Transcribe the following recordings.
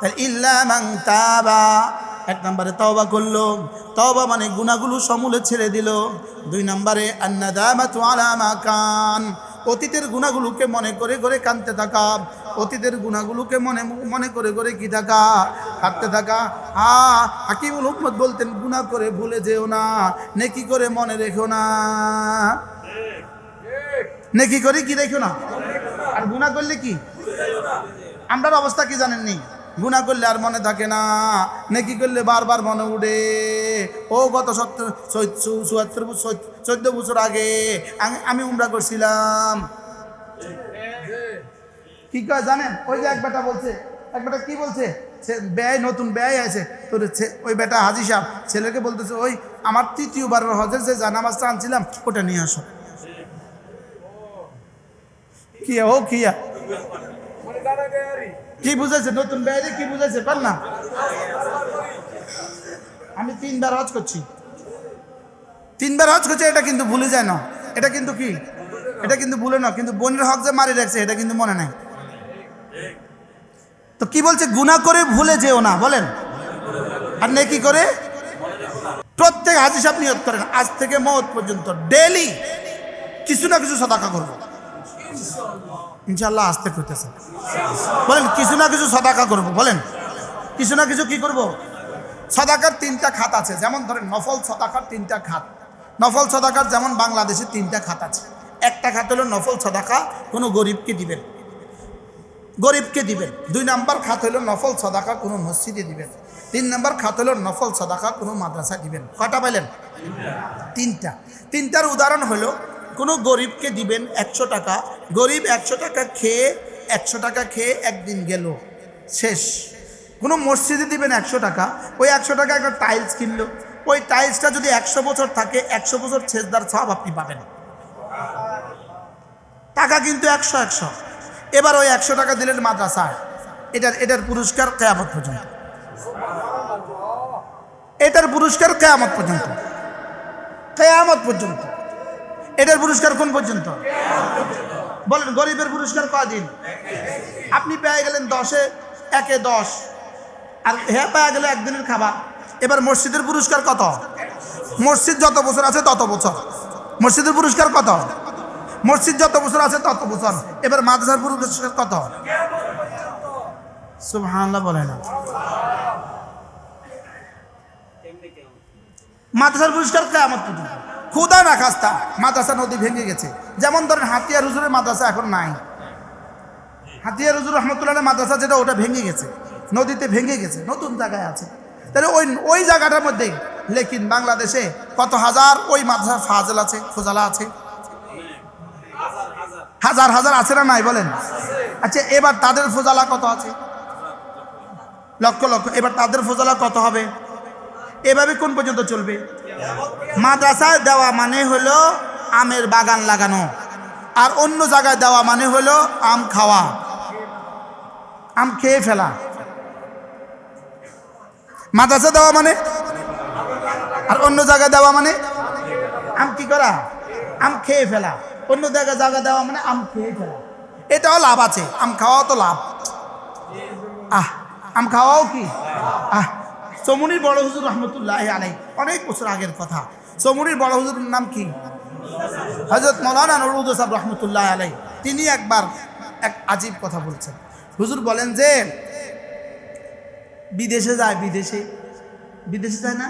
তাহলে ইল্লা মাং তাবা। এক নম্বরে তওবা করল। তওবা মানে গুনাহগুলো সমূলে ছেড়ে দিল। দুই নম্বরে আন্নাদামাতু আলা মা কান। অতীতের গুণাগুলোকে মনে করে করে কানতে থাকা। অতীতের গুণাগুলোকে মনে মনে করে করে কি থাকা? কাঁদতে থাকা। হা হাকিমুল হুকমত বলতেন, গুনাহ করে ভুলে যেও না। নেকি করে মনে রেখো না। নেকি করে কি রেখো না? আর গুনাহ করলে কি? আমরার অবস্থা কি জানেননি? গুণা করলে আর মনে থাকে না। নেকি করলে বারবার মনে উঠে ও গত সত্তর চুয়াত্তর চোদ্দ বছর আগে আমি- উমরা করছিলাম। কি কয় জানেন? ওই যে এক বেটা বলছে, এক বেটা কি বলছে? সে ব্যয়, নতুন ব্যয় আছে। তোর ওই বেটা হাজি সাহেব, ছেলেকে বলতেছে, ওই আমার তৃতীয়বারের হজের যে জানামাজটা আনছিলাম, ওটা নিয়ে আসো। কি ও কিয়া কি বুঝাইছে? নতুন ব্যয় কি বুঝাইছে? পার না। আমি তিনবার হজ করছি। তিনবার হজ করছি, এটা কিন্তু ভুলে যায় না। এটা কিন্তু কি? এটা কিন্তু ভুলে না, কিন্তু বোনের হক যে মারি রাখছে, এটা কিন্তু মনে নাই। তো কি বলছে? গুণা করে ভুলে যেও না, বলেন। আর নে কি করে? প্রত্যেক হাজি সাহেব নিয়ত করেন, আজ থেকে মত পর্যন্ত ডেলি কিছু না কিছু সদাকা করব। ইনশাল্লাহ আসতে করতেছে। বলেন, কিছু না কিছু সদাকা করব, বলেন। কিছু না কিছু কি করব? সদাকার তিনটা খাত আছে, যেমন ধরেন নফল সদাকার তিনটা খাত। নফল সদাকার যেমন বাংলাদেশে তিনটা খাত আছে। একটা খাত হলো নফল সদাকা, কোনো গরিবকে দিবেন। গরিবকে দিবেন। দুই নাম্বার খাত হলো নফল সদাকা, কোনো মসজিদে দিবেন। তিন নাম্বার খাত হলো নফল সদাকা, কোনো মাদ্রাসা দিবেন। কটা পাইলেন? তিনটা। তিনটার উদাহরণ হলো কোনো গরিবকে দিবেন একশো টাকা। গরিব একশো টাকা খেয়ে একশো টাকা খেয়ে একদিন গেল। শেষ। কোনো মসজিদে দিবেন একশো টাকা। ওই একশো টাকা একটা টাইলস কিনলো। ওই টাইলসটা যদি একশো বছর থাকে, একশো বছর ছেজদার সব আপনি পাবেন। টাকা কিন্তু একশো একশো। এবার ওই একশো টাকা দিলেন মাদ্রাসায়। এটার এটার পুরস্কার কেয়ামত পর্যন্ত। এটার পুরস্কার কেয়ামত পর্যন্ত। কেয়ামত পর্যন্ত। এটার পুরস্কার কোন পর্যন্ত? বলেন, গরিবের পুরস্কার কদিন আপনি পেয়ে গেলেন দশে, একে দশ। আর হ্যাঁ পেয়ে গেলে একদিনের খাবার। এবার মসজিদের পুরস্কার কত? মসজিদ যত বছর আছে তত বছর। মসজিদের পুরস্কার কত? মসজিদ যত বছর আছে তত বছর। এবার মাদ্রাসার পুরস্কার কত? সুবহানাল্লাহ বলে না মাদ্রাসার পুরস্কার কেমন পর্যন্ত। খুদা না খাস্তা, মাদ্রাসা নদী ভেঙে গেছে। যেমন ধরেন হাতিয়ার হুজুরের মাদ্রাসা এখন নাই। হাতিয়ার হুজুর রহমতুল্লাহ মাদ্রাসা যেটা, ওটা ভেঙে গেছে। নদীতে ভেঙে গেছে, নতুন জায়গায় আছে। তাহলে ওই ওই জায়গাটার মধ্যে, লেকিন বাংলাদেশে কত হাজার ওই মাদ্রাসা ফাজল আছে ফোজালা আছে? হাজার হাজার আছে না নাই বলেন? আচ্ছা এবার তাদের ফোজালা কত আছে? লক্ষ লক্ষ। এবার তাদের ফোজালা কত হবে? এভাবে কোন পর্যন্ত চলবে? মাদ্রাসায় দেওয়া মানে হলো আমের বাগান লাগানো। আর অন্য জায়গায় দেওয়া মানে হলো আম খাওয়া। আম খেয়ে ফেলা। মাদ্রাসা দেওয়া মানে? আর অন্য জায়গায় দেওয়া মানে? আম কি করা? আম খেয়ে ফেলা। অন্য জায়গায় জায়গা দেওয়া মানে আম খেয়ে ফেলা। এটাও লাভ আছে। আম খাওয়াও তো লাভ। আহ, আম খাওয়াও কি? আহ চমুনির বড় হুজুর রহমতুল্লাহ আলাই অনেক বছর আগের কথা। চমুনির বড় হুজুরের নাম কি? হজরত মৌলানা নুরুদ সাহেব রহমতুল্লাহ আলাই তিনি একবার এক আজীব কথা বলছেন। হুজুর বলেন যে, বিদেশে যায়, বিদেশে। বিদেশে যায় না?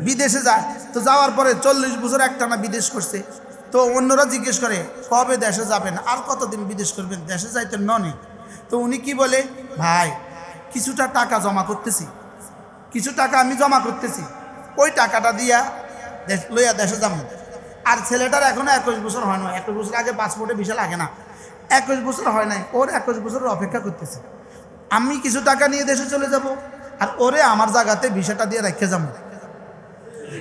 বিদেশে যায়। তো যাওয়ার পরে চল্লিশ বছর একটানা বিদেশ করছে। তো অন্যরা জিজ্ঞেস করে, কবে দেশে যাবেন? আর কতদিন বিদেশ করবেন? দেশে যাইতে ননে? তো উনি কি বলে, ভাই, কিছুটা টাকা জমা করতেছি। কিছু টাকা আমি জমা করতেছি। ওই টাকাটা দিয়া দেশ লইয়া দেশে যাব। আর ছেলেটার এখনও একুশ বছর হয় না একুশ বছর আগে পাসপোর্টে ভিসা লাগে না। একুশ বছর হয় নাই। ওর একুশ বছরের অপেক্ষা করতেছে। আমি কিছু টাকা নিয়ে দেশে চলে যাব আর ওরে আমার জায়গাতে ভিসাটা দিয়ে রেখে যাব।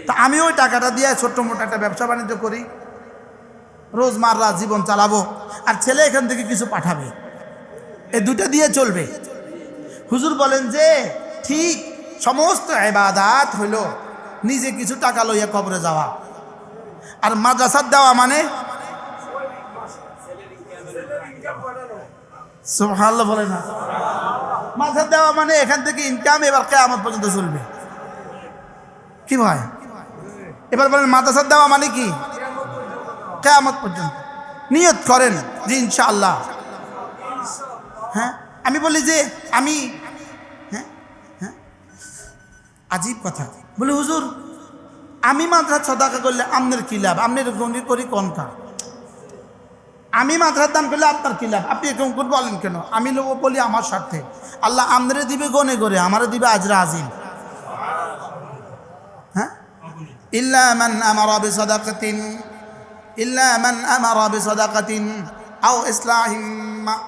তা আমি ওই টাকাটা দিয়ে ছোট্ট মোটো একটা ব্যবসা বাণিজ্য করি। রোজমাররা জীবন চালাবো। আর ছেলে এখান থেকে কিছু পাঠাবে। এই দুটো দিয়ে চলবে। হুজুর বলেন যে, ঠিক সমস্ত এবাদাত হইল নিজে কিছু টাকা লইয়া কবরে যাওয়া। আর মাদ্রাসার দেওয়া মানে? সুবহানাল্লাহ বলে না। মাথা দেওয়া মানে এখান থেকে ইনকাম এবার কেয়ামত পর্যন্ত চলবে। কি ভাই? এবার বলেন, মাদ্রাসার দেওয়া মানে কি? কেয়ামত পর্যন্ত। নিয়ত করেন যে ইনশাআল্লাহ। হ্যাঁ? আমি বলি যে আমি আজীব কথা। বলি, হুজুর, আমি মাদ্রাস সদাকা করলে আপনার কি লাভ? আপনার গণি করি কোনটা আমি মাদ্রাস দান করলে আপনার কি লাভ? আপনি এরকম করে বলেন কেন? আমি লোক বলি আমার স্বার্থে। আল্লাহ আমরে দিবে, গনে করে। আমারে দিবে আজরা আজিম। হ্যাঁ? ইল্লা আমারা বিসাদাকাতিন, ইল্লা মান আমারা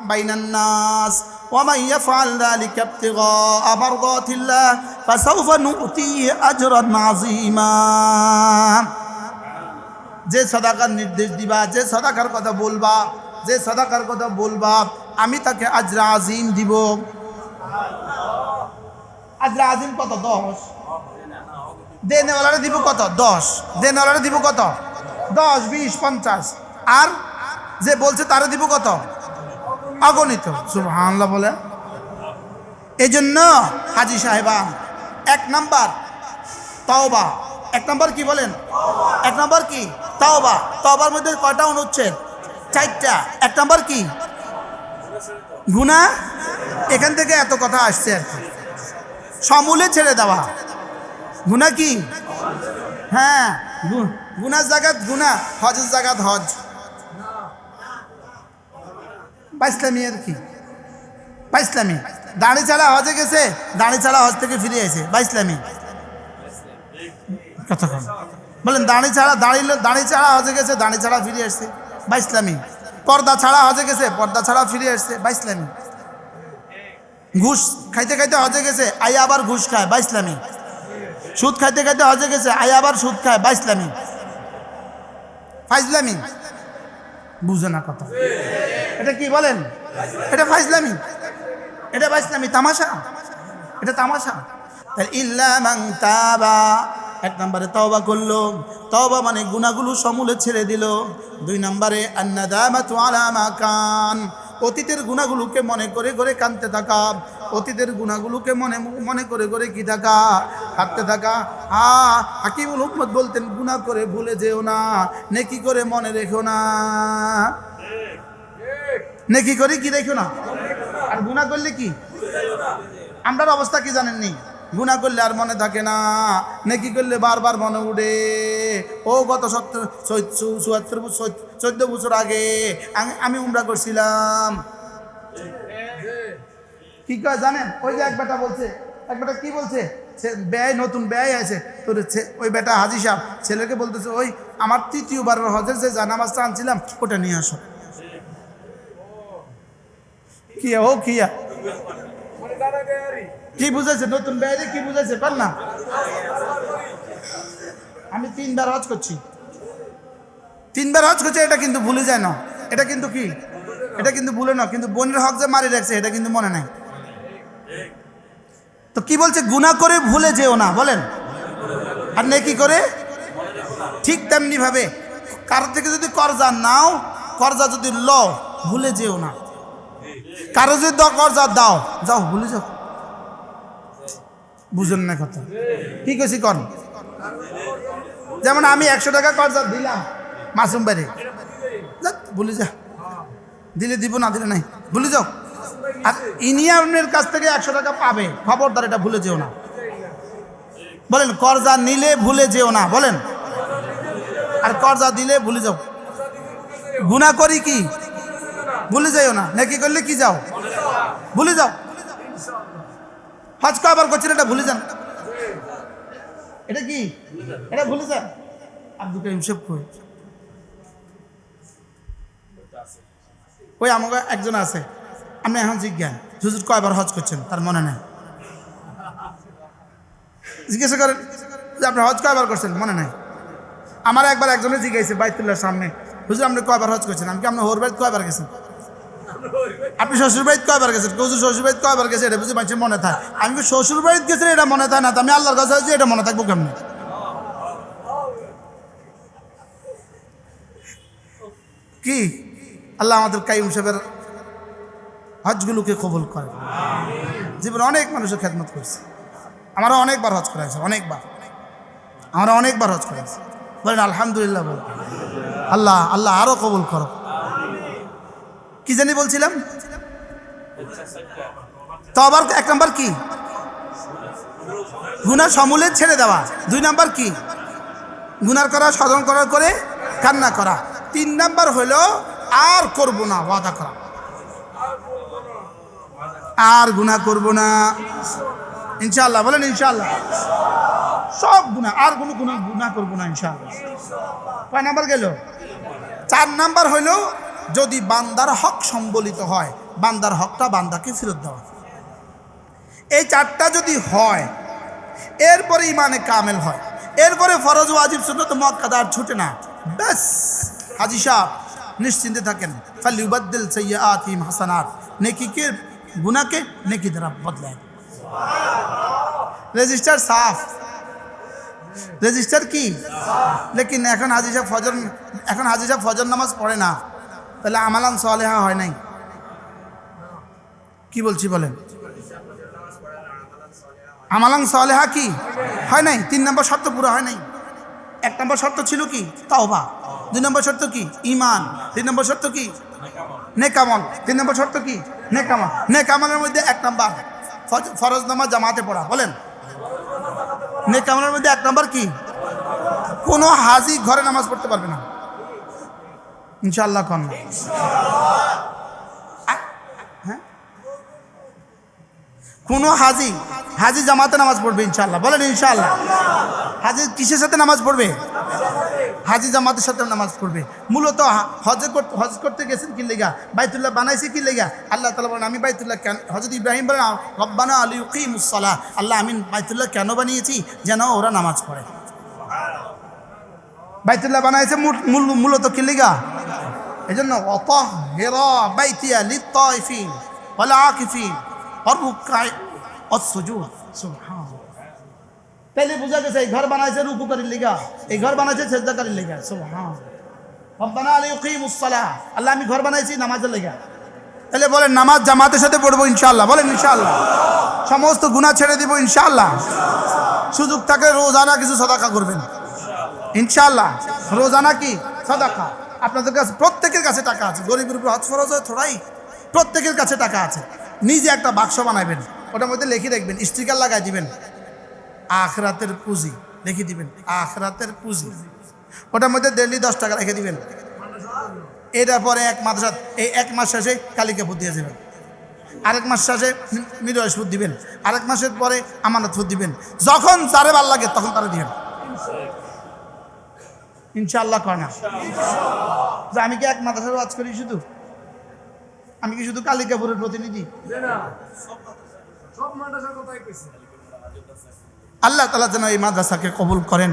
বাইনান নাস। ومن يفعل ذلك ابتغاء مرضات الله فسوف نؤتيه أجرا عظيما যে সদাকার নির্দেশ দিবা যে সদাকার কথা বলবা যে সদাকার কথা বলবা আমি তাকে আজরা আজিম দিব আজরা আজিম কত দশ দেনেওয়ালারে দিব কত দশ দেনেওয়ালারে দিব কত দশ বিশ পঞ্চাশ আর যে বলছে তারে দিব কত অগণিত, সুবহানাল্লাহ বলে। এই জন্য হাজি সাহেবা এক নাম্বার তাওবা। এক নাম্বার কি বলেন? এক নাম্বার কি? তাওবা। তাওবার মধ্যে কয়টা অনুচ্ছেদ চারটা। এক নাম্বার কি? গুণা? এখান থেকে এত কথা আসছে আর কি। সমূলে ছেড়ে দেওয়া। গুণা কি? হ্যাঁ গু- গুনার জায়গাত গুণা, হজের জায়গাত হজ। পাইসলামি আর কি? পাইসলামি। দাঁড়ি ছাড়া হজে গেছে, দাঁড়ি ছাড়া হজ থেকে ফিরে এসে বাইসলামি কন। বলেন, দাঁড়ি ছাড়া দাঁড়িয়ে দাঁড়ি ছাড়া হজে গেছে, দাঁড়ি ছাড়া ফিরে আসছে বাইসলামি পর্দা ছাড়া হজে গেছে, পর্দা ছাড়া ফিরে আসছে বাইসলামি ঘুষ খাইতে খাইতে হজে গেছে, আই আবার ঘুষ খায় বাইসলামি সুদ খাইতে খাইতে হজে গেছে, আই আবার সুদ খায় বাইসলামি ফাইজলামি। বুঝে না কথা। এটা কি বলেন? এটা ফাইজলামি? এটা ফাইসলামি তামাশা? এটা তামাশা। তাহলে ইল্লা মাং তাবা, এক নম্বরে তওবা করল। তওবা মানে গুণাগুলো সমূলে ছেড়ে দিল। দুই নম্বরে আন্নাদামাতু আলা মা কান। অতীতের গুণাগুলোকে মনে করে করে কাঁদতে থাকা, অতীতের গুণাগুলোকে মনে মনে করে করে কি থাকা, কাঁদতে থাকা। হা হাকিমুল হুকমত বলতেন গুণা করে ভুলে যেও না, নেকি করে মনে রেখো না। নেকি করে কি রেখো না? আর গুণা করলে কি? আমরার অবস্থা কি জানেননি? গুণা করলে আর মনে থাকে না, নেকি করলে বারবার মনে উঠে ও গত সত্তর চুয়াত্তর চোদ্দ বছর আগে আমি- উমরা করছিলাম। কি কয় জানেন? ওই যে এক বেটা বলছে, এক বেটা কি বলছে? সে ব্যয় নতুন ব্যয় আছে। তোর ওই বেটা হাজি সাহেব, ছেলেকে বলতেছে, ওই আমার তৃতীয়বারের হজের যে জানামাজটা আনছিলাম, ওটা নিয়ে আসো। কি ও কিয়া কি বুঝাইছে? নতুন ব্যয় কি বুঝাইছে? পার না। আমি তিনবার হজ করছি। তিনবার হজ করছি, এটা কিন্তু ভুলে যায় না। এটা কিন্তু কি? এটা কিন্তু ভুলে না, কিন্তু বোনের হক যে মারি রাখছে, এটা কিন্তু মনে নাই। তো কি বলছে? গুণা করে ভুলে যেও না, বলেন। আর নেকি করে? ঠিক তেমনি ভাবে। কারও থেকে যদি কর্জা নাও, কর্জা যদি ল ভুলে যেও না। কারও যদি কর্জা দাও। যাও, ভুলে যাও। বুঝেন না কথা। কি কছি কর যেমন আমি একশো টাকা কর্জা দিলাম, মাসুম বাড়ি ভুলে যা। দিলে দিব না, দিলে নাই। ভুলে যাও। আর ইনিয়ামের কাছ থেকে একশো টাকা পাবে। খবরদার, এটা ভুলে যেও না। বলেন কর্জা নিলে ভুলে যেও না। বলেন। আর কর্জা দিলে ভুলে যাও। গুণা করি কি? ভুলে যাইও না। নাকি করলে কি যাও? ভুলে যাও। হজ আবার করছেন এটা ভুলে যান। এটা কি? এটা ভুলে যান। আব্দুল করিম সব কই? ওই আমাকে একজন আছে। আপনি এখন জিজ্ঞান হুজুর কয়বার হজ করছেন? তার মনে নেই। জিজ্ঞাসা করেন যে আপনি হজ কয়বার করছেন? মনে নাই। আমার একবার একজনে জিজ্ঞাসা বাইতুল্লার সামনে হুজুর আপনি কয়বার হজ করছেন? আমি কি আপনি হোর বাইত কয়বার গেছেন? আপনি শ্বশুর বাড়িতে কয়বার গেছেন? কেউ শ্বশুর বাড়িতে কয়বার গেছে? এটা বুঝে মানুষের মনে থাকে। আমি কি শ্বশুর বাড়িতে গেছি এটা মনে থাকে না? আমি আল্লাহর কাছে আছি, এটা মনে থাকব কেমনি? কি? আল্লাহ আমাদের কাইম সাহেবের হজগুলোকে কবুল করে। জীবনে অনেক মানুষের খেদমত করছি। আমারও অনেকবার হজ করা হয়েছে অনেকবার। আমরা অনেকবার হজ করা হয়েছে বলেন আলহামদুলিল্লাহ বল আল্লাহ আল্লাহ আরও কবুল করো। কি জানি বলছিলাম? তো আবার এক নম্বর কি? গুনা সমূলে ছেড়ে দেওয়া। দুই নাম্বার কি? গুনার করা, সাধন করার করে কান্না করা। তিন নাম্বার হলো আর করব না, ওয়াদা করা। আর গুনাহ করব না। ইনশাআল্লাহ, বলেন ইনশাল্লাহ সব গুণা আর কোনো গুণা গুণা করব না ইনশাআল্লাহ। কয় নাম্বার গেল? চার নাম্বার হইল যদি বান্দার হক সম্বলিত হয়, বান্দার হকটা বান্দাকে ফেরত দেওয়া। এই চারটা যদি হয়, এরপরে ইমানে কামেল হয়, এরপরে ফরজ ওয়াজিব, সুন্নত মক্কাদা আর ছুটে না। ব্যাস, হাজি সাহ নিশ্চিন্তে থাকেন। ফালি উবাদ্দিল সৈয়াতিম হাসানাত, নেকিকে গুনাকে নেকি দ্বারা বদলায়। রেজিস্টার সাফ। রেজিস্টার কি? লেকিন এখন হাজি সাহেব ফজর, এখন হাজি সাহেব ফজর নামাজ পড়ে না। তাহলে আমালান সালেহা হয় নাই? কি বলছি বলেন? আমালাং সালেহা কি? হয় নাই? তিন নম্বর শর্ত পুরো হয় নাই? এক নম্বর শর্ত ছিল কি? তাওবা। দুই নম্বর শর্ত কি? ইমান তিন নম্বর শর্ত কি? নেকামল। তিন নম্বর শর্ত কি? নেকামল। নেকামলের মধ্যে এক নম্বর। ফরজ নামাজ জামাতে পড়া, বলেন। নেকামলের মধ্যে এক নম্বর কি? কোনো হাজি ঘরে নামাজ পড়তে পারবে না। ইনশাল্লাহ কন হ্যাঁ? কোনো হাজি হাজি জামাতে নামাজ পড়বে ইনশাল্লাহ বলেন ইনশাল্লাহ হাজি কিসের সাথে নামাজ পড়বে? হাজি জামাতের সাথে নামাজ পড়বে। মূলত হজে করতে হজ করতে গেছেন কি লেগা? বাইতুল্লাহ বানাইছে কি লেগা? আল্লাহ তালা বলেন, আমি বাইতুল্লাহ কেন হজরত ইব্রাহিম বলেন, রব্বানা আলী উকিমুসাল্লাহ আল্লাহ, আমি বাইতুল্লাহ কেন বানিয়েছি? যেন ওরা নামাজ পড়ে। বাইতুল্লাহ বানাইছে মূল- মূল- মূলত কি লেগা? এই জন্য অত হেরা, বাইতিয়া, লিত্তাইফিন ওয়াল আকিফিন অরুকাই অসুজুদ সুবহান তাইলে বোঝা গেছে, এই ঘর বানাইছে রূপকারীর লিগা। এই ঘর বানাইছে সেজদাকারীর লিগা। সুবহান রব্বানা আলাইকুমুস সালাহ। আল্লাহ, আমি ঘর বানাইছি নামাজের লিগা। তাহলে বলেন, নামাজ জামাতের সাথে পড়ব ইনশাআল্লাহ। বলেন, ইনশাআল্লাহ। সমস্ত গুনাহ ছেড়ে দিব ইনশাল্লাহ সুযোগ থাকলে রোজানা কিছু সদাকা করবেন। ইনশাল্লাহ রোজানা কি? সদাকা। আপনাদের কাছে প্রত্যেকের কাছে টাকা আছে। গরিবের উপর হজ ফরজ হয়, থোড়াই। প্রত্যেকের কাছে টাকা আছে। নিজে একটা বাক্স বানাবেন ওটার মধ্যে লিখে রাখবেন স্টিকার লাগাই দিবেন। আখরাতের পুঁজি, লিখে দিবেন, আখরাতের পুঁজি। ওটার মধ্যে ডেলি দশ টাকা রেখে দিবেন। এটার পরে এক মাস এই এক মাস শেষে কালিকা ফুট দিয়ে দেবেন। আরেক মাস শেষে মিরস ফুট দিবেন। আরেক মাসের পরে আমানত ফুট দিবেন। যখন যারে ভালো লাগে তখন তারা দিবেন। ইনশাআল্লাহ কয় না? যে আমি কি এক মাদ্রাসার ওয়াজ করি শুধু? আমি কি শুধু কালিকাপুরের প্রতিনিধি? আল্লাহ তালা যেন এই মাদ্রাসাকে কবুল করেন।